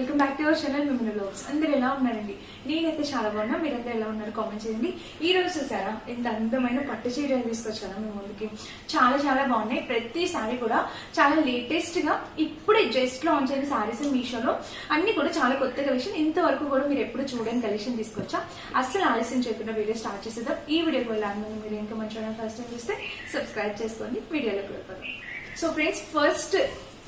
Welcome back to our channel మిమ్మల్ని లోక్స్ అందరు ఎలా ఉన్నారండి? నేనైతే చాలా బాగున్నా మీరందరూ ఎలా ఉన్నారు? కామెంట్ చేయండి. ఈ రోజు చూసారా? ఎంత అందమైన పట్టు చీరలు తీసుకొచ్చాను మీ ముందుకి? చాలా చాలా బాగున్నాయి. ప్రతి సారీ కూడా చాలా లేటెస్ట్గా ఇప్పుడే జస్ట్ లాంచ్ అయిన సారీస్ మీషోలో. అన్ని కూడా చాలా కొత్త కలెక్షన్ ఇంతవరకు కూడా మీరు ఎప్పుడు చూడని కలెక్షన్ తీసుకొచ్చా? అస్సలు ఆలస్యం చేయకుండా వీడియో స్టార్ట్ చేసేద్దాం. ఈ వీడియోకి వెళ్ళాలని మీరు ఇంకా మంచి ఫస్ట్ టైం చూస్తే సబ్స్క్రైబ్ చేసుకోండి. వీడియోలోకి కూడా సో ఫ్రెండ్స్ ఫస్ట్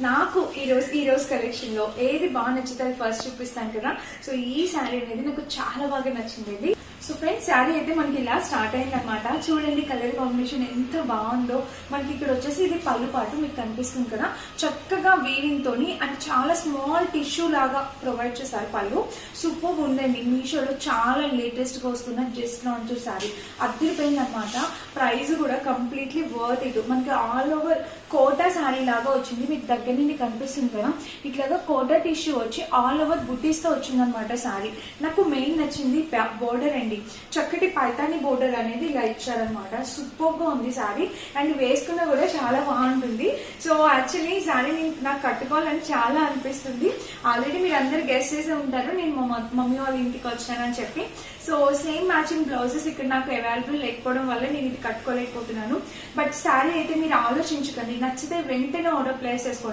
నాకు ఈ రోజు ఈ రోజు కలెక్షన్లో ఏది బాగా నచ్చితే ఫస్ట్ చూపిస్తాను కదా. సో ఈ శారీ అనేది నాకు చాలా బాగా నచ్చింది సో ఫ్రెండ్స్ శారీ అయితే మనకి ఇలా స్టార్ట్ అయింది అనమాట చూడండి కలర్ కాంబినేషన్ ఎంత బాగుందో. మనకి ఇక్కడ వచ్చేసి ఇది పళ్ళు పాటు మీకు కనిపిస్తుంది కదా. చక్కగా వీవింగ్ తోని అండ్ చాలా స్మాల్ టిష్యూ లాగా ప్రొవైడ్ చేశారు పళ్ళు. సూపర్ ఉందండి. మీషోలో చాలా లేటెస్ట్గా వస్తున్న జస్ట్ లాంచ్ శారీ. అద్దరిపోయింది అనమాట ప్రైస్ కూడా కంప్లీట్లీ వర్త్ ఇటు మనకి ఆల్ ఓవర్ కోటా శారీ లాగా వచ్చింది. మీకు దగ్గర నుండి కనిపిస్తుంది కదా? ఇట్లాగా కోటా టిష్యూ వచ్చి ఆల్ ఓవర్ బుట్టీస్తో వచ్చింది అనమాట శారీ. నాకు మెయిన్ నచ్చింది బోర్డర్ అండి. చక్కటి పైతాని బోర్డర్ అనేది ఇలా ఇచ్చారనమాట సూపర్గా ఉంది శారీ. అండ్ వేసుకున్నా కూడా చాలా బాగుంటుంది. సో యాక్చువల్లీ ఈ శారీ నాకు కట్టుకోవాలని చాలా అనిపిస్తుంది. ఆల్రెడీ మీరు అందరు గెస్ట్ చేసే ఉంటారు. నేను మా మమ్మీ వాళ్ళ ఇంటికి వచ్చానని చెప్పి. సో సేమ్ మ్యాచింగ్ బ్లౌజెస్ ఇక్కడ నాకు అవైలబుల్ లేకపోవడం వల్ల నేను ఇది కట్టుకోలేకపోతున్నాను. బట్ శారీ అయితే మీరు ఆలోచించకండి. నచ్చితే వెంటనే ఆర్డర్ ప్లేస్ చేసుకోండి.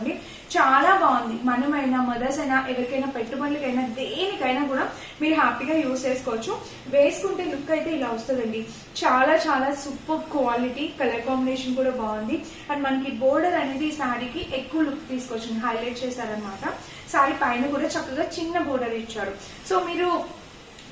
చాలా బాగుంది. మనమైనా మదర్స్ అయినా ఎవరికైనా పెట్టుబడులకైనా దేనికైనా కూడా మీరు హ్యాపీగా యూస్ చేసుకోవచ్చు. వేసుకుంటే లుక్ అయితే ఇలా వస్తుందండి. చాలా చాలా సూపర్ క్వాలిటీ కలర్ కాంబినేషన్ కూడా బాగుంది. అండ్ మనకి బోర్డర్ అనేది ఈ శారీకి ఎక్కువ లుక్ తీసుకొచ్చింది. హైలైట్ చేశారనమాట శారీ పైన కూడా చక్కగా చిన్న బోర్డర్ ఇచ్చారు. సో మీరు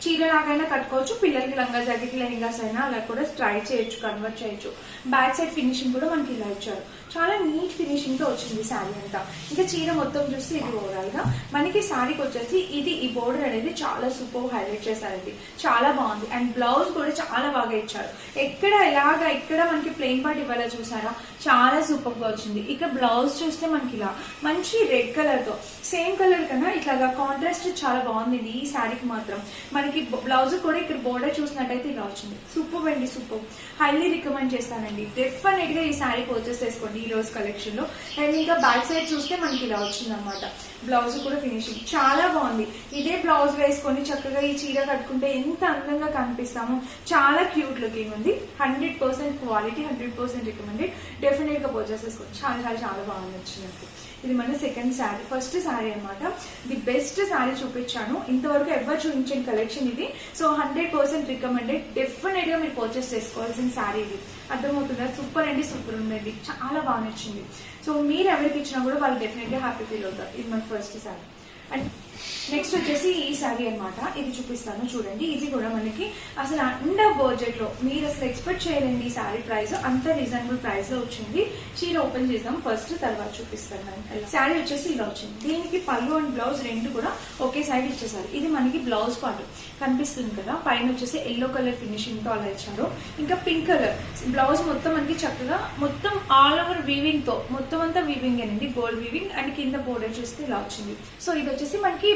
చీర లాగైనా కట్టుకోవచ్చు పిల్లలకి లంగా జాకెట్ లెహంగాస్ అయినా అలా కూడా ట్రై చేయొచ్చు కన్వర్ట్ చేయొచ్చు. బ్యాక్ సైడ్ ఫినిషింగ్ కూడా మనకి ఇలా ఇచ్చారు. చాలా నీట్ ఫినిషింగ్తో వచ్చింది శారీ అంతా. ఇంకా చీర మొత్తం చూస్తే ఇది ఓవరాల్గా. మనకి శారీకి వచ్చేసి ఇది ఈ బోర్డర్ అనేది చాలా సూపర్ హైలైట్ చేశారండి. చాలా బాగుంది. అండ్ బ్లౌజ్ కూడా చాలా బాగా ఇచ్చారు. ఎక్కడ ఎలాగా ఇక్కడ మనకి ప్లెయిన్ పార్ట్ ఇవ్వాలో చూసారా? చాలా సూపర్గా వచ్చింది. ఇక బ్లౌజ్ చూస్తే మనకి ఇలా మంచి రెడ్ కలర్తో సేమ్ కలర్ కన్నా ఇట్లాగా కాంట్రాస్ట్ చాలా బాగుంది ఈ శారీకి మాత్రం. మనకి బ్లౌజ్ కూడా ఇక్కడ బోర్డర్ చూసినట్టయితే ఇలా వచ్చింది. సూపర్ అండి సూపర్ హైలీ రికమెండ్ చేస్తానండి. డెఫినెట్గా ఈ శారీ పర్చేస్ చేసుకోండి ఈ రోజు కలెక్షన్లో. అండ్ ఇంకా బ్యాక్ సైడ్ చూస్తే మనకి ఇలా వచ్చింది అనమాట బ్లౌజ్ కూడా ఫినిషింగ్ చాలా బాగుంది. ఇదే బ్లౌజ్ వేసుకొని చక్కగా ఈ చీర కట్టుకుంటే ఎంత అందంగా కనిపిస్తామో. చాలా క్యూట్ లుకింగ్ ఉంది. Hundred percent quality hundred percent recommended డెఫినెట్గా పర్చేస్ చేసుకోండి. చాలా చాలా చాలా బాగా నచ్చినట్టు ఇది మన సెకండ్ శారీ ఫస్ట్ శారీ అన్నమాట. ది బెస్ట్ శారీ చూపించాను. ఇంతవరకు ఎవరు చూపించిన కలెక్షన్ ఇది. సో హండ్రెడ్ పర్సెంట్ రికమెండెడ్ డెఫినెట్గా మీరు పర్చేస్ చేసుకోవాల్సిన శారీ ఇది. అర్థమవుతుందా? సూపర్ అండి సూపర్ ఉందండి. చాలా బాగా నచ్చింది. సో మీరు ఎవరికి ఇచ్చినా కూడా వాళ్ళు డెఫినెట్గా హ్యాపీ ఫీల్ అవుతారు. ఇది మన ఫస్ట్ శారీ అండ్ నెక్స్ట్ వచ్చేసి ఈ శారీ అన్నమాట. ఇది చూపిస్తాను చూడండి. ఇది కూడా మనకి అసలు అండర్ బడ్జెట్లో మీరు అసలు ఎక్స్పెక్ట్ చేయలేండి ఈ శారీ ప్రైస్ అంత రీజనబుల్ ప్రైస్లో వచ్చింది. చీర ఓపెన్ చేద్దాం. ఫస్ట్ తర్వాత చూపిస్తాను సారీ శారీ వచ్చేసి ఇలా వచ్చింది. దీనికి పళ్ళు అండ్ బ్లౌజ్ రెండు కూడా ఒకే సైడ్ ఇచ్చేసారు ఇది మనకి బ్లౌజ్ పార్ట్ కనిపిస్తుంది కదా. పైన వచ్చేసి ఎల్లో కలర్ ఫినిషింగ్తో అలా ఇచ్చారు. ఇంకా పింక్ కలర్ బ్లౌజ్ మొత్తం మనకి చక్కగా మొత్తం ఆల్ ఓవర్ వీవింగ్తో మొత్తం అంతా వీవింగ్ అండి గోల్డ్ వీవింగ్ అండ్ కింద బోర్డర్ చూస్తే ఇలా వచ్చింది. సో ఇది వచ్చేసి మనకి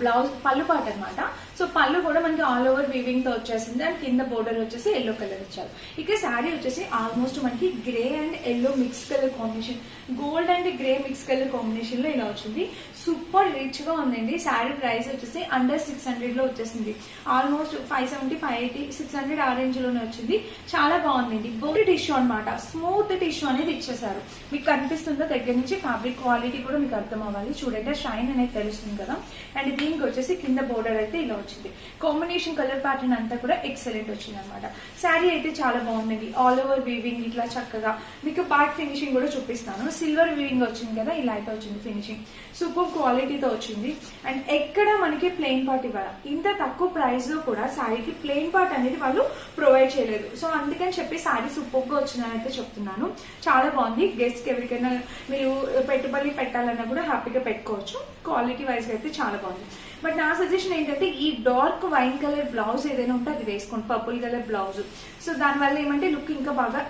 బ్లౌజ్ పళ్ళు పాట అనమాట సో పళ్ళు కూడా మనకి ఆల్ ఓవర్ వీవింగ్తో వచ్చేసింది. అండ్ కింద బోర్డర్ వచ్చేసి ఎల్లో కలర్ ఇచ్చారు. ఇక శారీ వచ్చేసి ఆల్మోస్ట్ మనకి grey and yellow mix colour combination gold and grey mix colour కాంబినేషన్లో ఇలా వచ్చింది. సూపర్ రిచ్గా ఉందండి. శారీ ప్రైస్ వచ్చేసి అండర్ సిక్స్ హండ్రెడ్లో వచ్చేసింది. Almost five seventy five eighty six hundred ఆ రేంజ్లోనే వచ్చింది. చాలా బాగుందండి. బోర్డ్ టిష్యూ అనమాట స్మూత్ టిష్యూ అనేది ఇచ్చేసారు మీకు కనిపిస్తుందో? దగ్గర నుంచి ఫ్యాబ్రిక్ క్వాలిటీ కూడా మీకు అర్థం అవ్వాలి. చూడండి షైన్ అనేది తెలుస్తుంది కదా. అండ్ దీనికి వచ్చేసి కింద బోర్డర్ అయితే ఇలా వచ్చింది. కాంబినేషన్ కలర్ ప్యాటర్న్ అంతా కూడా ఎక్సలెంట్ వచ్చింది అనమాట శారీ అయితే చాలా బాగున్నది ఆల్ ఓవర్ వీవింగ్ ఇట్లా చక్కగా. మీకు బ్యాక్ ఫినిషింగ్ కూడా చూపిస్తాను. సిల్వర్ వీవింగ్ వచ్చింది కదా ఇలా అయితే వచ్చింది ఫినిషింగ్ సూపర్ క్వాలిటీతో వచ్చింది. అండ్ ఎక్కడ మనకి ప్లెయిన్ పార్ట్ ఇవ్వాలి? ఇంత తక్కువ ప్రైస్లో కూడా శారీకి ప్లెయిన్ పార్ట్ అనేది వాళ్ళు ప్రొవైడ్ చేయలేదు. సో అందుకని చెప్పి శారీ సూపర్గా వచ్చిందని అయితే చెప్తున్నాను. చాలా బాగుంది. గెస్ట్ ఎవరికైనా మీరు పెట్టుబడి పెట్టాలన్నా కూడా హ్యాపీగా పెట్టుకోవచ్చు. క్వాలిటీ వైజ్ అయితే చాలా బాగుంది. బట్ నా సజెషన్ ఏంటంటే ఈ డార్క్ వైన్ కలర్ బ్లౌజ్ ఏదైనా ఉంటే అది వేసుకోండి పర్పుల్ కలర్ బ్లౌజ్ సో దానివల్ల ఏమంటే లుక్ ఇంకా బాగా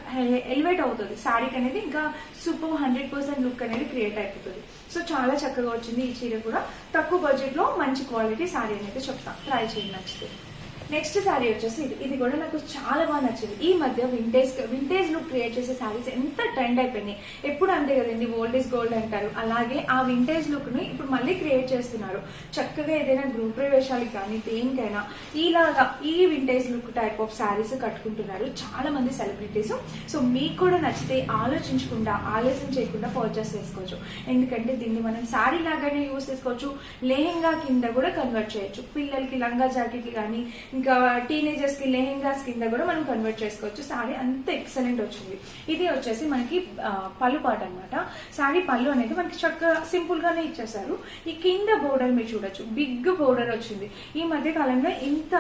ఎలివేట్ అవుతుంది. శారీకి అనేది ఇంకా సూపర్ హండ్రెడ్ పర్సెంట్ లుక్ అనేది క్రియేట్ అయిపోతుంది. సో చాలా చక్కగా వచ్చింది ఈ చీర కూడా. తక్కువ బడ్జెట్లో మంచి క్వాలిటీ శారీ అనేది చెప్తాను ట్రై చేయండి నచ్చితే. నెక్స్ట్ శారీ వచ్చేసి ఇది ఇది కూడా నాకు చాలా బాగా నచ్చింది. ఈ మధ్య వింటేజ్ వింటేజ్ లుక్ క్రియేట్ చేసే శారీస్ ఎంత ట్రెండ్ అయిపోయినాయి. ఎప్పుడు అంతే కదండి ఓల్డ్ ఇస్ గోల్డ్ అంటారు. అలాగే ఆ వింటేజ్ లుక్ని ఇప్పుడు మళ్ళీ క్రియేట్ చేస్తున్నారు. చక్కగా ఏదైనా గృహ ప్రవేశాలకు కానీ దేనికైనా ఇలాగా ఈ vintage look type of saris కట్టుకుంటున్నారు చాలా మంది సెలబ్రిటీస్ సో మీకు కూడా నచ్చితే ఆలోచించకుండా ఆలస్యం చేయకుండా పర్చేస్ చేసుకోవచ్చు. ఎందుకంటే దీన్ని మనం శారీ లాగానే యూస్ చేసుకోవచ్చు. లెహెంగా కింద కూడా కన్వర్ట్ చేయొచ్చు. పిల్లలకి లంగా జాకెట్లు కానీ ఇంకా టీనేజర్స్కి లెహెంగాస్ కింద కూడా మనం కన్వర్ట్ చేసుకోవచ్చు. శారీ అంత ఎక్సలెంట్ వచ్చింది. ఇది వచ్చేసి మనకి పళ్ళు పాట అనమాట శారీ పళ్ళు అనేది మనకి చక్కగా సింపుల్ గానే ఇచ్చేసారు ఈ కింద బోర్డర్ మీరు చూడొచ్చు. బిగ్ బోర్డర్ వచ్చింది. ఈ మధ్య కాలంలో ఇంత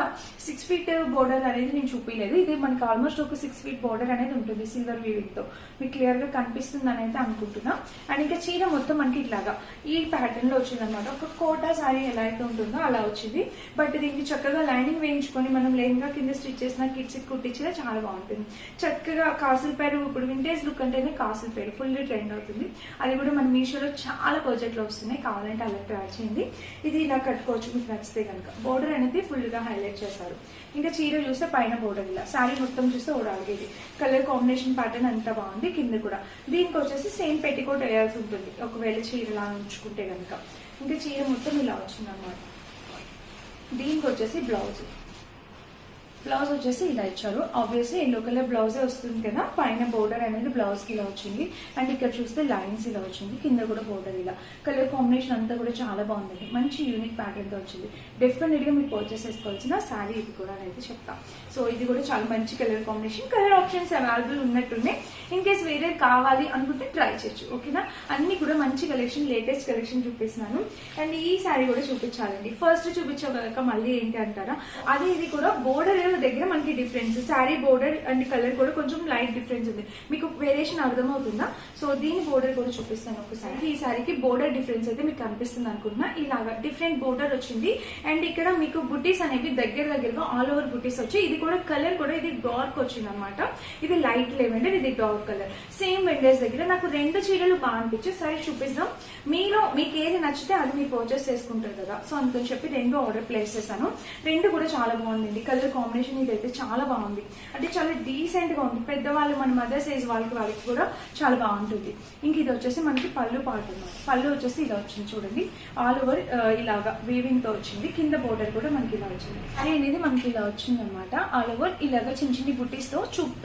సిక్స్ ఫీట్ బోర్డర్ అనేది నేను చూపించలేదు ఇది మనకి ఆల్మోస్ట్ ఒక సిక్స్ ఫీట్ బోర్డర్ అనేది ఉంటుంది సిల్వర్ వీవింగ్తో. మీకు క్లియర్గా కనిపిస్తుంది అని అయితే అనుకుంటున్నా. అండ్ ఇంకా చీర మొత్తం మనకి ఇట్లాగా ఈ ప్యాటర్న్లో వచ్చింది అనమాట ఒక కోటా శారీ ఎలా అయితే ఉంటుందో అలా వచ్చింది. బట్ దీనికి చక్కగా లైనింగ్ వేయించుకొని మనం లెహంగా కింద స్టిచ్ చేసిన కిడ్స్ కుట్టించినా చాలా బాగుంటుంది. చక్కగా కాసుల పేరు ఇప్పుడు వింటేజ్ లుక్ అంటేనే కాసుల పేరు ఫుల్ ట్రెండ్ అవుతుంది. అది కూడా మన మీషోలో చాలా ప్రాజెక్టులు వస్తున్నాయి. కావాలంటే అలా ట్రై చేయండి. ఇది ఇలా కట్టుకోవచ్చు మీకు నచ్చితే కనుక. బోర్డర్ అనేది ఫుల్గా హైలైట్ చేశారు. ఇంకా చీర చూస్తే పైన బోర్డర్ ఇలా. శారీ మొత్తం చూస్తే ఓడాలి ఇది. కలర్ కాంబినేషన్ ప్యాటర్న్ అంతా బాగుంది. కింద కూడా. దీనికి వచ్చేసి సేమ్ పెట్టికోట్ వేయాల్సి ఉంటుంది. ఒకవేళ చీరలా ఉంచుకుంటే కనుక. ఇంకా చీర మొత్తం ఇలా వచ్చిందనమాట దీనికి వచ్చేసి బ్లౌజ్ బ్లౌజ్ వచ్చేసి ఇలా ఇచ్చారు. ఆబ్వియస్లీ ఎల్లో కలర్ బ్లౌజే వస్తుంది కదా పైన బోర్డర్ అనేది బ్లౌజ్కి ఇలా వచ్చింది. అండ్ ఇక్కడ చూస్తే లైన్స్ ఇలా వచ్చింది కింద కూడా బోర్డర్ ఇలా. కలర్ కాంబినేషన్ అంతా కూడా చాలా బాగుందండి. మంచి యూనిక్ ప్యాటర్న్తో వచ్చింది. డెఫినెట్గా మీరు పర్చేస్ చేసుకోవాల్సిన శారీ ఇది కూడా అనేది చెప్తా. సో ఇది కూడా చాలా మంచి colour combination colour options available ఉన్నట్టున్నాయి ఇన్ కేస్ వేరే కావాలి అనుకుంటే ట్రై చేయొచ్చు. ఓకేనా అన్ని కూడా మంచి కలెక్షన్ లేటెస్ట్ కలెక్షన్ చూపిస్తున్నాను. అండ్ ఈ శారీ కూడా చూపించాలండి. ఫస్ట్ చూపించగలక మళ్ళీ ఏంటి అంటారా? అదే ఇది కూడా బోర్డర్ దగ్గర మనకి difference sari border and colour కూడా కొంచెం లైట్ డిఫరెన్స్ ఉంది. మీకు వేరియేషన్ అర్థమవుతుందా? సో దీని బోర్డర్ కూడా చూపిస్తాను ఒకసారి. ఈ శారీకి బోర్డర్ డిఫరెన్స్ అయితే మీకు కనిపిస్తుంది అనుకుంటున్నా. ఇలాగా డిఫరెంట్ బోర్డర్ వచ్చింది. అండ్ ఇక్కడ మీకు బుటీస్ అనేవి దగ్గర దగ్గరగా ఆల్ ఓవర్ బుటీస్ వచ్చి ఇది కూడా కలర్ కూడా ఇది డార్క్ వచ్చింది అనమాట ఇది లైట్ లెవెండర్ ఇది డార్క్ కలర్ సేమ్ వెండర్స్ దగ్గర నాకు రెండు చీరలు బాగా అనిపించి సరే చూపిస్తాం మీలో మీకు ఏది నచ్చితే అది మీరు పర్చేస్ చేసుకుంటారు కదా. సో అందుకని చెప్పి రెండు ఆర్డర్ ప్లేస్ చేశాను. రెండు కూడా చాలా బాగుందండి. కలర్ కాంబినేషన్ ఇదైతే చాలా బాగుంది. అంటే చాలా డీసెంట్గా ఉంది. పెద్దవాళ్ళు మన మదర్ సైజ్ వాళ్ళకి వాళ్ళకి కూడా చాలా బాగుంటుంది. ఇంక ఇది వచ్చేసి మనకి పళ్ళు పాటు అన్నమాట. పళ్ళు వచ్చేసి ఇలా వచ్చింది చూడండి. ఆల్ ఓవర్ uh, ఇలాగా వీవింగ్తో వచ్చింది. కింద బోర్డర్ కూడా మనకి ఇలా వచ్చింది. శారీ అనేది మనకి ఇలా వచ్చింది అనమాట ఆల్ ఓవర్ ఇలాగా చిన్న చిన్న బుట్టీస్తో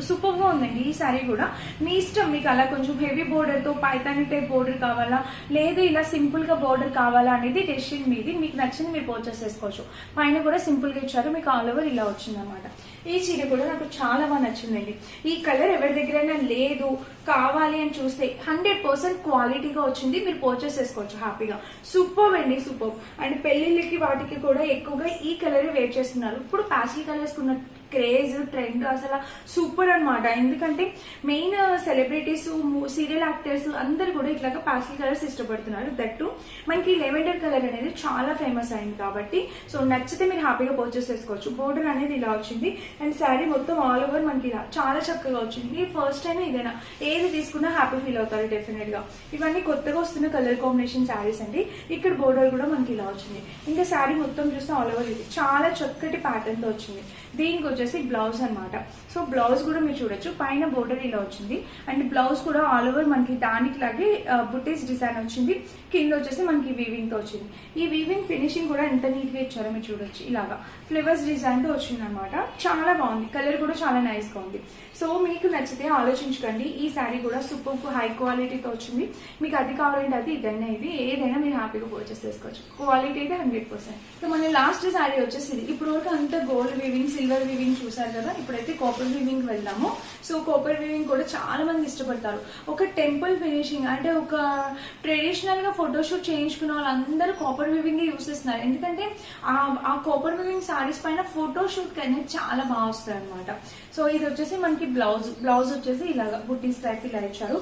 సూపర్గా ఉందండి ఈ శారీ కూడా. మీ ఇష్టం మీకు అలా కొంచెం హెవీ బోర్డర్తో పైతాని టైప్ బోర్డర్ కావాలా? లేదు ఇలా సింపుల్గా బోర్డర్ కావాలా అనేది డెసిషన్ మీది. మీకు నచ్చింది మీరు పర్చేస్ చేసుకోవచ్చు. పైన కూడా సింపుల్గా ఇచ్చారు. మీకు ఆల్ ఓవర్ ఇలా వచ్చింది అనమాట ఈ చీర కూడా నాకు చాలా బాగా నచ్చిందండి. ఈ కలర్ ఎవరి దగ్గరైనా లేదు కావాలి అని చూస్తే హండ్రెడ్ పర్సెంట్ క్వాలిటీగా వచ్చింది మీరు పర్చేస్ చేసుకోవచ్చు హ్యాపీగా. సూపర్ అండి సూపర్ అండ్ పెళ్ళిళ్ళకి వాటికి కూడా ఎక్కువగా ఈ కలర్ వేర్ చేస్తున్నారు. ఇప్పుడు ప్యాసిల్ కలర్స్ ఉన్న క్రేజ్ ట్రెండ్ అసలు సూపర్ అన్నమాట. ఎందుకంటే మెయిన్ సెలబ్రిటీస్ సీరియల్ యాక్టర్స్ అందరు కూడా ఇట్లాగా ప్యాస్టల్ కలర్స్ ఇష్టపడుతున్నారు. దట్టు మనకి లెవెండర్ కలర్ అనేది చాలా ఫేమస్ అయింది కాబట్టి సో నచ్చితే మీరు హ్యాపీగా పర్చేస్ చేసుకోవచ్చు. బోర్డర్ అనేది ఇలా వచ్చింది. అండ్ శారీ మొత్తం ఆల్ ఓవర్ మనకి ఇలా చాలా చక్కగా వచ్చింది. ఫస్ట్ టైం ఇదేనా ఏది తీసుకున్నా హ్యాపీ ఫీల్ అవుతారు డెఫినెట్గా. ఇవన్నీ కొత్తగా వస్తున్న కలర్ కాంబినేషన్ శారీస్ అండి. ఇక్కడ బోర్డర్ కూడా మనకి ఇలా వచ్చింది. ఇంకా శారీ మొత్తం చూస్తే ఆల్ ఓవర్ ఇది. చాలా చక్కటి ప్యాటర్న్తో వచ్చింది. దీనికి వచ్చేసి బ్లౌజ్ అనమాట సో బ్లౌజ్ కూడా మీరు చూడొచ్చు. పైన బోర్డర్ ఇలా వచ్చింది. అండ్ బ్లౌజ్ కూడా ఆల్ ఓవర్ మనకి దానికి లాగే బుటీస్ డిజైన్ వచ్చింది. కింద వచ్చేసి మనకి వీవింగ్తో వచ్చింది. ఈ వీవింగ్ ఫినిషింగ్ కూడా ఎంత నీట్గా ఇచ్చారో మీరు చూడొచ్చు. ఇలాగా ఫ్లేవర్స్ డిజైన్తో వచ్చింది అనమాట చాలా బాగుంది. కలర్ కూడా చాలా నైస్గా ఉంది. సో మీకు నచ్చితే ఆలోచించుకోండి. ఈ శారీ కూడా సూపర్ హై క్వాలిటీతో వచ్చింది. మీకు అది కావాలంటే అది ఇదైనా ఇది. ఏదైనా మీరు హ్యాపీగా పర్చేస్ చేసుకోవచ్చు. క్వాలిటీ అయితే హండ్రెడ్ పర్సెంట్ సో మన లాస్ట్ శారీ వచ్చేసి ఇప్పుడు వరకు అంతా గోల్డ్ వీవింగ్ సిల్వర్ వీవింగ్ చూసారు కదా ఇప్పుడైతే కాపర్ వీవింగ్ వెళ్దాము. సో కాపర్ వీవింగ్ కూడా చాలా మంది ఇష్టపడతారు. ఒక టెంపుల్ ఫినిషింగ్ అంటే ఒక ట్రెడిషనల్గా ఫోటోషూట్ చేయించుకున్న వాళ్ళందరూ కాపర్ వీవింగ్ యూస్ చేస్తున్నారు. ఎందుకంటే ఆ కోపర్ కాపర్ వీవింగ్ సారీస్ పైన ఫోటోషూట్ అనేది చాలా బాగా వస్తాయి అనమాట సో ఇది వచ్చేసి మనకి బ్లౌజ్ బ్లౌజ్ వచ్చేసి ఇలాగా బుట్టీస్ టైప్ ఇలా ఇచ్చారు.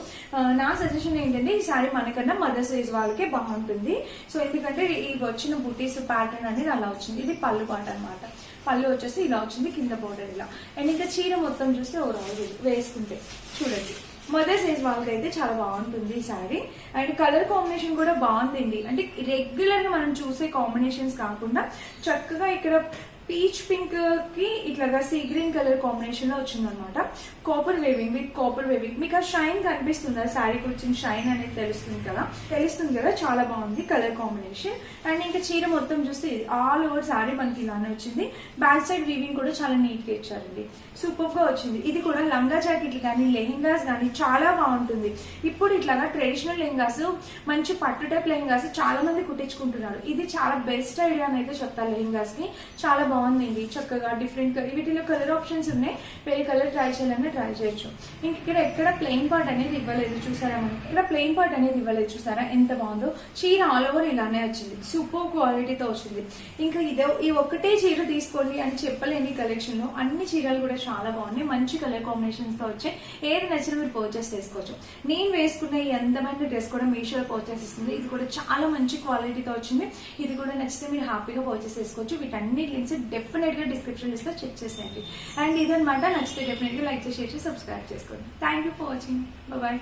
నా సజెషన్ ఏంటంటే ఈ సారీ మనకన్నా మదర్ సైజ్ వాళ్ళకే బాగుంటుంది. సో ఎందుకంటే ఈ వచ్చిన బుట్టీస్ ప్యాటర్న్ అనేది అలా వచ్చింది. ఇది పళ్ళు పాట అన్నమాట. పళ్ళు వచ్చేసి ఇలా వచ్చింది. కింద బోర్డర్ ఇలా. అండ్ ఇంకా చీర మొత్తం చూస్తే ఓవరాల్ వేసుకుంటే చూడండి. మదర్ సైజ్ వాళ్ళకైతే చాలా బాగుంటుంది ఈ సారీ అండ్ కలర్ కాంబినేషన్ కూడా బాగుందండి. అంటే రెగ్యులర్గా మనం చూసే కాంబినేషన్స్ కాకుండా చక్కగా ఇక్కడ పీచ్ పింక్కి ఇట్లాగా సీ గ్రీన్ కలర్ కాంబినేషన్లో వచ్చింది అనమాట copper weaving with copper weaving మీకు ఆ షైన్ కనిపిస్తుందా? శారీ వచ్చిన షైన్ అనేది తెలుస్తుంది కదా? తెలుస్తుంది కదా? చాలా బాగుంది కలర్ కాంబినేషన్ అండ్ ఇంకా చీర మొత్తం చూస్తే ఆల్ ఓవర్ శారీ మనకి ఇలానే వచ్చింది. బ్యాక్ సైడ్ వీవింగ్ కూడా చాలా నీట్గా ఇచ్చారండి. సూపర్గా వచ్చింది. ఇది కూడా లంగా జాకెట్లు కానీ లెహెంగాస్ కానీ చాలా బాగుంటుంది. ఇప్పుడు ఇట్లాగా ట్రెడిషనల్ లెహెంగాస్ మంచి పట్టు టైప్ లెహెంగాస్ చాలా మంది కుట్టించుకుంటున్నారు. ఇది చాలా బెస్ట్ ఐడియా అని అయితే చెప్తారు లెహెంగాస్కి చాలా బాగుందండి చక్కగా డిఫరెంట్ వీటిలో కలర్ ఆప్షన్స్ ఉన్నాయి. వేరే కలర్ ట్రై చేయాలన్నా ట్రై చేయొచ్చు. ఇంక ఇక్కడ ఎక్కడ ప్లెయిన్ పార్ట్ అనేది ఇవ్వలేదు చూసారా మనం? ఇక్కడ ప్లెయిన్ పార్ట్ అనేది ఇవ్వలేదు చూసారా? ఎంత బాగుందో. చీర ఆల్ ఓవర్ ఇలానే వచ్చింది. సూపర్ క్వాలిటీతో వచ్చింది. ఇంకా ఇదే ఈ ఒక్కటే చీర తీసుకోండి అని చెప్పలేని కలెక్షన్లో అన్ని చీరలు కూడా చాలా బాగున్నాయి. మంచి కలర్ కాంబినేషన్స్తో వచ్చాయి. ఏది నచ్చినా మీరు పర్చేస్ చేసుకోవచ్చు. నేను వేసుకున్న ఈ అందమైన డ్రెస్ కూడా మీషోలో పర్చేస్ ఇస్తుంది ఇది కూడా చాలా మంచి క్వాలిటీతో వచ్చింది. ఇది కూడా నచ్చితే మీరు హ్యాపీగా పర్చేస్ చేసుకోవచ్చు. వీటన్ని లింక్స్ డెఫినెట్గా డిస్క్రిప్షన్ ఇస్తే చెక్ చేసేయండి. అండ్ ఇదన్నమాట. నచ్చితే డెఫినెట్గా లైక్ చేసి సబ్స్క్రైబ్ చేసుకోండి. Thank you for watching bye